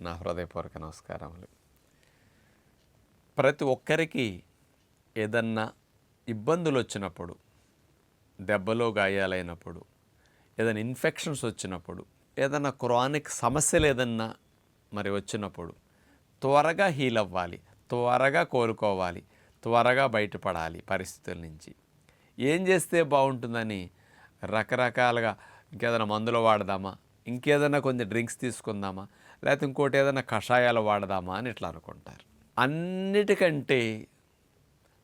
నా హృదయపూర్వక నమస్కారములు. ప్రతి ఒక్కరికి ఏదన్నా ఇబ్బందులు వచ్చినప్పుడు దెబ్బలో గాయాలైనప్పుడు ఏదైనా ఇన్ఫెక్షన్స్ వచ్చినప్పుడు ఏదైనా క్రానిక్ సమస్యలు ఏదన్నా మరి వచ్చినప్పుడు త్వరగా హీల్ అవ్వాలి త్వరగా కోలుకోవాలి త్వరగా బయటపడాలి పరిస్థితుల నుంచి. ఏం చేస్తే బాగుంటుందని రకరకాలుగా ఇంకేదైనా మందులు వాడదామా ఇంకేదైనా కొంచెం డ్రింక్స్ తీసుకుందామా లేకపోతే ఇంకోటి ఏదైనా కషాయాలు వాడదామా అని ఇట్లా అనుకుంటారు. అన్నిటికంటే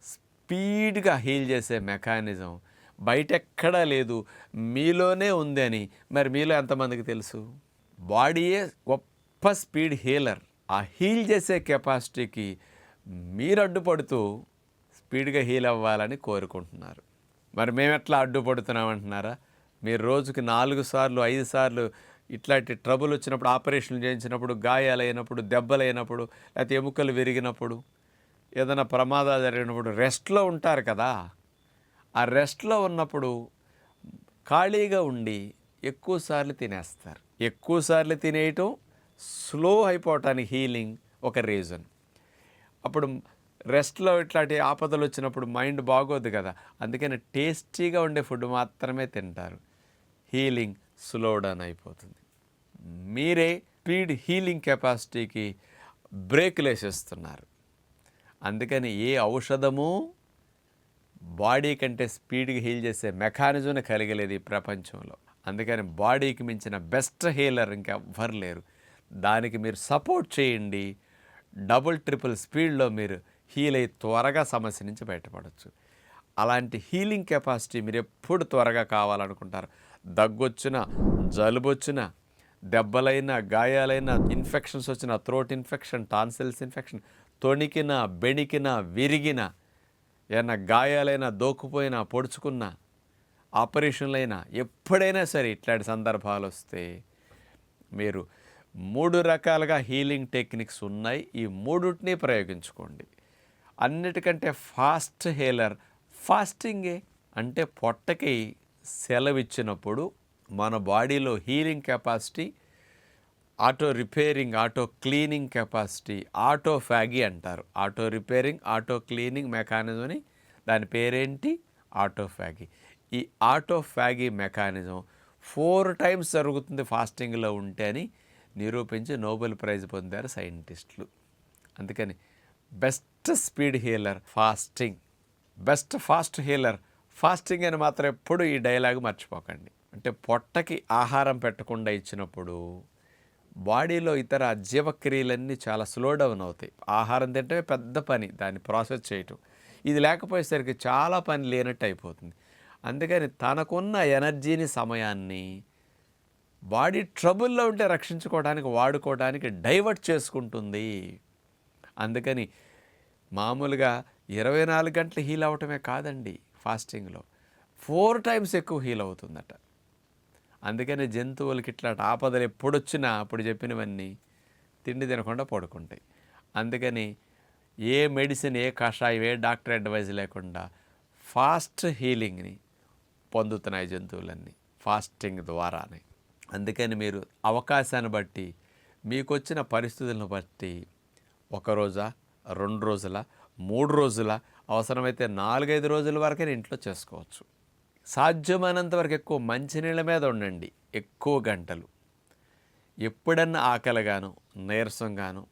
స్పీడ్గా హీల్ చేసే మెకానిజం బయట ఎక్కడా లేదు మీలోనే ఉంది అని. మరి మీలో ఎంతమందికి తెలుసు? బాడీయే గొప్ప స్పీడ్ హీలర్. ఆ హీల్ చేసే కెపాసిటీకి మీరు అడ్డుపడుతూ స్పీడ్గా హీల్ అవ్వాలని కోరుకుంటున్నారు. మరి మేము ఎట్లా అడ్డుపడుతున్నామంటున్నారా? మీరు రోజుకి నాలుగు సార్లు ఐదు సార్లు ఇట్లాంటి ట్రబుల్ వచ్చినప్పుడు ఆపరేషన్లు చేయించినప్పుడు గాయాలైనప్పుడు దెబ్బలైనప్పుడు లేకపోతే ఎముకలు విరిగినప్పుడు ఏదైనా ప్రమాదాలు జరిగినప్పుడు రెస్ట్లో ఉంటారు కదా. ఆ రెస్ట్లో ఉన్నప్పుడు ఖాళీగా ఉండి ఎక్కువసార్లు తినేస్తారు. ఎక్కువసార్లు తినేయటం స్లో అయిపోవటానికి హీలింగ్ ఒక రీజన్ అప్పుడు రెస్ట్లో ఇట్లాంటి ఆపదలు వచ్చినప్పుడు మైండ్ బాగోదు కదా. అందుకని టేస్టీగా ఉండే ఫుడ్ మాత్రమే తింటారు. హీలింగ్ స్లో డౌన్ అయిపోతుంది. మీరే స్పీడ్ హీలింగ్ కెపాసిటీకి బ్రేకులేసేస్తున్నారు అందుకని ఏ ఔషధము బాడీ కంటే స్పీడ్గా హీల్ చేసే మెకానిజంని కలిగలేదు ఈ ప్రపంచంలో. అందుకని బాడీకి మించిన బెస్ట్ హీలర్ ఇంకెవ్వరు లేరు. దానికి మీరు సపోర్ట్ చేయండి. డబుల్ ట్రిపుల్ స్పీడ్లో మీరు హీల్ అయ్యి త్వరగా సమస్య నుంచి బయటపడవచ్చు అలాంటి హీలింగ్ కెపాసిటీ మీరు ఎప్పుడు త్వరగా కావాలనుకుంటారు. దగ్గొచ్చిన జలుబొచ్చినా దెబ్బలైన గాయాలైన ఇన్ఫెక్షన్స్ వచ్చిన థ్రోట్ ఇన్ఫెక్షన్ టాన్సిల్స్ ఇన్ఫెక్షన్ తొణికిన బెణికిన విరిగిన ఏమైనా గాయాలైనా దోకుపోయినా పొడుచుకున్నా ఆపరేషన్లైనా ఎప్పుడైనా సరే ఇట్లాంటి సందర్భాలు వస్తే మీరు మూడు రకాలుగా హీలింగ్ టెక్నిక్స్ ఉన్నాయి. ఈ మూడుటిని ప్రయోగించుకోండి. అన్నిటికంటే ఫాస్ట్ హీలర్ ఫాస్టింగే అంటే పొట్టకి సెలవిచ్చినప్పుడు మన బాడీలో healing capacity auto repairing auto cleaning capacity autophagy అంటారు. ఆటో రిపేరింగ్ ఆటో క్లీనింగ్ మెకానిజంని దాని పేరేంటి? Autophagy. ఈ autophagy mechanism four times జరుగుతుంది ఫాస్టింగ్లో ఉంటే అని నిరూపించి నోబెల్ ప్రైజ్ పొందారు సైంటిస్టులు. అందుకని best speed healer fasting best fast healer fasting అని మాత్రం ఎప్పుడు ఈ డైలాగ్ మర్చిపోకండి. అంటే పొట్టకి ఆహారం పెట్టకుండా ఇచ్చినప్పుడు బాడీలో ఇతర జీవక్రియలన్నీ చాలా స్లో డౌన్ అవుతాయి. ఆహారం తింటే పెద్ద పని దాన్ని ప్రాసెస్ చేయటం. ఇది లేకపోయేసరికి చాలా పని లేనట్టు అయిపోతుంది. అందుకని తనకున్న ఎనర్జీని సమయాన్ని బాడీ ట్రబుల్లో ఉంటే రక్షించుకోవడానికి వాడుకోవడానికి డైవర్ట్ చేసుకుంటుంది. అందుకని మామూలుగా ఇరవై నాలుగు గంటలు హీల్ అవటమే కాదండి ఫాస్టింగ్లో. ఫోర్ టైమ్స్ ఎక్కువ హీల్ అవుతుందట. అందుకని జంతువులకి ఇట్లాంటి ఆపదలు ఎప్పుడొచ్చినా అప్పుడు చెప్పినవన్నీ తిండి తినకుండా పడుకుంటాయి. అందుకని ఏ మెడిసిన్ ఏ కషాయం ఏ డాక్టర్ అడ్వైజ్ లేకుండా ఫాస్ట్ హీలింగ్ని పొందుతున్నాయి జంతువులన్నీ ఫాస్టింగ్ ద్వారానే. అందుకని మీరు అవకాశాన్ని బట్టి మీకు వచ్చిన పరిస్థితులను బట్టి ఒకరోజా రెండు రోజుల మూడు రోజుల అవసరమైతే నాలుగైదు రోజుల వరకే ఇంట్లో చేసుకోవచ్చు. సాధ్యమైనంత వరకు ఎక్కువ మంచినీళ్ళ మీద ఉండండి ఎక్కువ గంటలు. ఎప్పుడన్నా ఆకలిగాను నీరసంగాను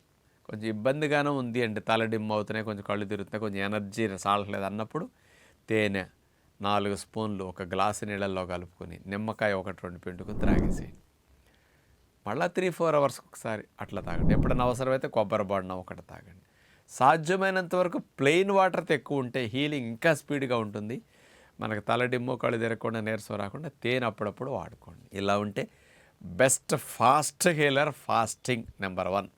కొంచెం ఇబ్బందిగాను ఉంది అంటే తలడిమ్మ అవుతున్నాయి కొంచెం కళ్ళు తిరుగుతున్నాయి కొంచెం ఎనర్జీ సాలట్లేదు అన్నప్పుడు తేనె నాలుగు స్పూన్లు ఒక గ్లాసు నీళ్ళల్లో కలుపుకొని నిమ్మకాయ ఒకటి రెండు పిండుకుని త్రాగేసేయండి. మళ్ళీ త్రీ ఫోర్ అవర్స్ ఒకసారి అట్లా తాగండి. ఎప్పుడైనా అవసరమైతే కొబ్బరి బొండం ఒకటి తాగండి. సాధ్యమైనంత వరకు ప్లెయిన్ వాటర్తో ఎక్కువ ఉంటే హీలింగ్ ఇంకా స్పీడ్గా ఉంటుంది. మనకు తలడిమ్మో కళ్ళు తిరగకుండా నీరసం రాకుండా తేనె అప్పుడప్పుడు వాడుకోండి. ఇలా ఉంటే best fast healer fasting number one.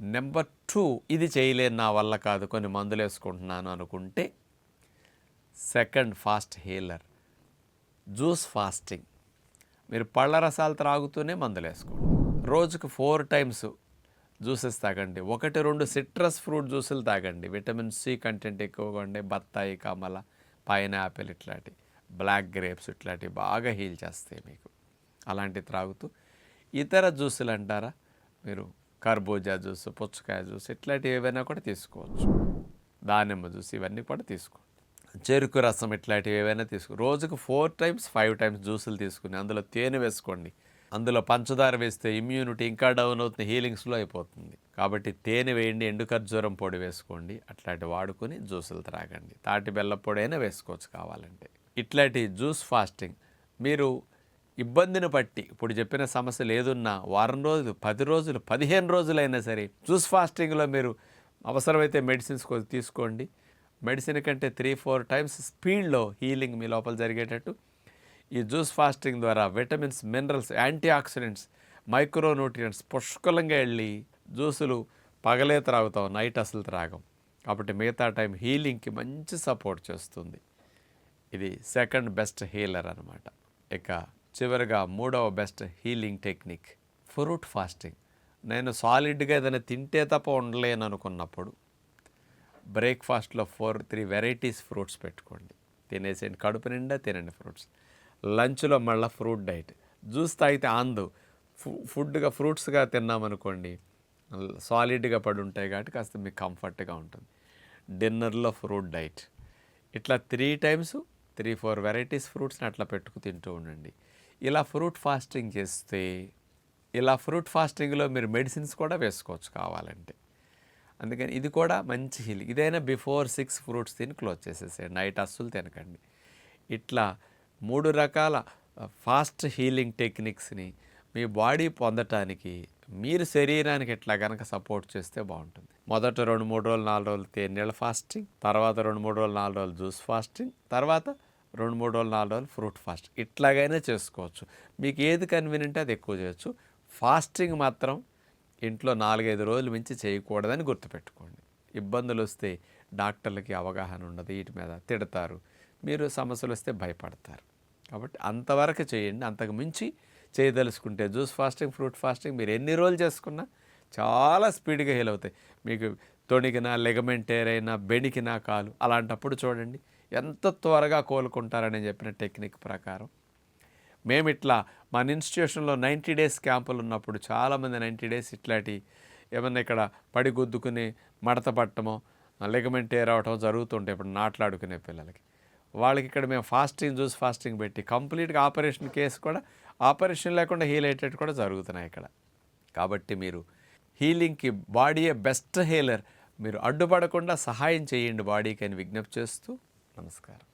Number two ఇది చేయలేను నా వల్ల కాదు కొన్ని మందులు వేసుకుంటున్నాను అనుకుంటే second fast healer juice fasting. మీరు పళ్ళ రసాలు త్రాగుతూనే మందులు వేసుకోండి. రోజుకు ఫోర్ టైమ్స్ జ్యూసెస్ తాగండి. ఒకటి రెండు సిట్రస్ ఫ్రూట్ జ్యూసులు తాగండి. విటమిన్ సి కంటెంట్ ఎక్కువగా ఉండే బత్తాయి కమల పైనాపిల్ ఇట్లాంటి బ్లాక్ గ్రేప్స్ ఇట్లాంటివి బాగా హీల్ చేస్తాయి మీకు. అలాంటివి త్రాగుతూ ఇతర జ్యూసులు అంటారా? మీరు కర్బూజా జ్యూస్ పుచ్చకాయ జ్యూస్ ఇట్లాంటివి ఏవైనా కూడా తీసుకోవచ్చు. దానిమ్మ జ్యూస్ ఇవన్నీ కూడా తీసుకోవచ్చు చెరుకు రసం ఇట్లాంటివి ఏవైనా తీసుకో రోజుకు ఫోర్ టైమ్స్ ఫైవ్ టైమ్స్ జ్యూసులు తీసుకుని అందులో తేనె వేసుకోండి. అందులో పంచదార వేస్తే ఇమ్యూనిటీ ఇంకా డౌన్ అవుతుంది హీలింగ్ స్లో అయిపోతుంది. కాబట్టి తేనె వేయండి ఎండు ఖర్జూరం పొడి వేసుకోండి అట్లాంటి వాడుకొని జ్యూసులు త్రాగండి. తాటి బెల్ల పొడి అయినా వేసుకోవచ్చు కావాలంటే. ఇట్లాంటి జ్యూస్ ఫాస్టింగ్. మీరు ఇబ్బందిని బట్టి ఇప్పుడు చెప్పిన సమస్య లేదున్నా వారం రోజులు పది రోజులు పదిహేను రోజులైనా సరే జ్యూస్ ఫాస్టింగ్లో మీరు అవసరమైతే మెడిసిన్స్ కొద్ది తీసుకోండి. మెడిసిన్ కంటే త్రీ ఫోర్ టైమ్స్ స్పీడ్లో హీలింగ్ మీ లోపల జరిగేటట్టు ఈ జ్యూస్ ఫాస్టింగ్ ద్వారా vitamins minerals antioxidants micronutrients పుష్కలంగా వెళ్ళి జ్యూసులు పగలే త్రాగుతాం నైట్ అసలు త్రాగం. కాబట్టి మిగతా టైం హీలింగ్కి మంచి సపోర్ట్ చేస్తుంది. ఇది సెకండ్ బెస్ట్ హీలర్ అనమాట ఇక చివరిగా మూడవ best healing technique fruit fasting. నేను సాలిడ్గా ఏదైనా తింటే తప్ప ఉండలేను అనుకున్నప్పుడు బ్రేక్ఫాస్ట్లో ఫోర్ త్రీ వెరైటీస్ ఫ్రూట్స్ పెట్టుకోండి. తినేసేయండి కడుపు నిండా తినండి ఫ్రూట్స్. లంచ్లో మళ్ళీ ఫ్రూట్ డైట్. జ్యూస్ తాగితే ఆందు. ఫు- ఫుడ్గా ఫ్రూట్స్గా తిన్నామనుకోండి సాలిడ్గా పడి ఉంటాయి కాబట్టి కాస్త మీకు కంఫర్ట్గా ఉంటుంది. డిన్నర్లో ఫ్రూట్ డైట్. ఇట్లా three times three four varieties ఫ్రూట్స్ని అట్లా పెట్టుకు తింటూ ఉండండి. ఇలా ఫ్రూట్ ఫాస్టింగ్ చేస్తే ఇలా ఫ్రూట్ ఫాస్టింగ్లో మీరు మెడిసిన్స్ కూడా వేసుకోవచ్చు కావాలంటే. అందుకని ఇది కూడా మంచి హీలింగ్ ఇదైనా బిఫోర్ సిక్స్ ఫ్రూట్స్ తిని క్లోజ్ చేసేసేయండి. నైట్ అస్సలు తినకండి. ఇట్లా మూడు రకాల ఫాస్ట్ హీలింగ్ టెక్నిక్స్ని మీ బాడీ పొందటానికి మీరు శరీరానికి ఎట్లా కనుక సపోర్ట్ చేస్తే బాగుంటుంది. మొదట రెండు మూడు రోజులు నాలుగు రోజులు తేనీళ్ళ ఫాస్టింగ్ తర్వాత రెండు మూడు రోజులు నాలుగు రోజులు జ్యూస్ ఫాస్టింగ్ తర్వాత రెండు మూడు రోజులు నాలుగు రోజులు ఫ్రూట్ ఫాస్టింగ్. ఇట్లాగైనా చేసుకోవచ్చు. మీకు ఏది కన్వీనియంట్ అది ఎక్కువ చేయొచ్చు. ఫాస్టింగ్ మాత్రం ఇంట్లో నాలుగైదు రోజులు మించి చేయకూడదని గుర్తుపెట్టుకోండి. ఇబ్బందులు వస్తే డాక్టర్లకి అవగాహన ఉండదు వీటి మీద తిడతారు. మీరు సమస్యలు వస్తే భయపడతారు. కాబట్టి అంతవరకు చేయండి. అంతకు మించి చేయదలుచుకుంటే జ్యూస్ ఫాస్టింగ్ ఫ్రూట్ ఫాస్టింగ్ మీరు ఎన్ని రోజులు చేసుకున్నా చాలా స్పీడ్గా హీల్ అవుతాయి. మీకు తొణికినా లెగమెంట్ అయినా బెణికినా కాలు అలాంటప్పుడు చూడండి ఎంత త్వరగా కోలుకుంటారని చెప్పిన టెక్నిక్ ప్రకారం. మేము ఇట్లా మన ఇన్స్టిట్యూషన్లో నైంటీ డేస్ క్యాంపులు ఉన్నప్పుడు చాలామంది నైంటీ డేస్ ఇట్లాంటి ఏమన్నా ఇక్కడ పడి గుద్దుకుని మడత పట్టడమో లెగమెంట్ ఏ అవటం జరుగుతుంటాయి ఇప్పుడు నాట్లాడుకునే పిల్లలకి. వాళ్ళకి ఇక్కడ మేము ఫాస్టింగ్ చూసి ఫాస్టింగ్ పెట్టి కంప్లీట్గా ఆపరేషన్ కేసు కూడా ఆపరేషన్ లేకుండా హీల్ అయ్యేటట్టు కూడా జరుగుతున్నాయి ఇక్కడ. కాబట్టి మీరు హీలింగ్కి బాడీయే బెస్ట్ హీలర్ మీరు అడ్డుపడకుండా సహాయం చేయండి బాడీకి అని విజ్ఞప్తి చేస్తూ నమస్కారం.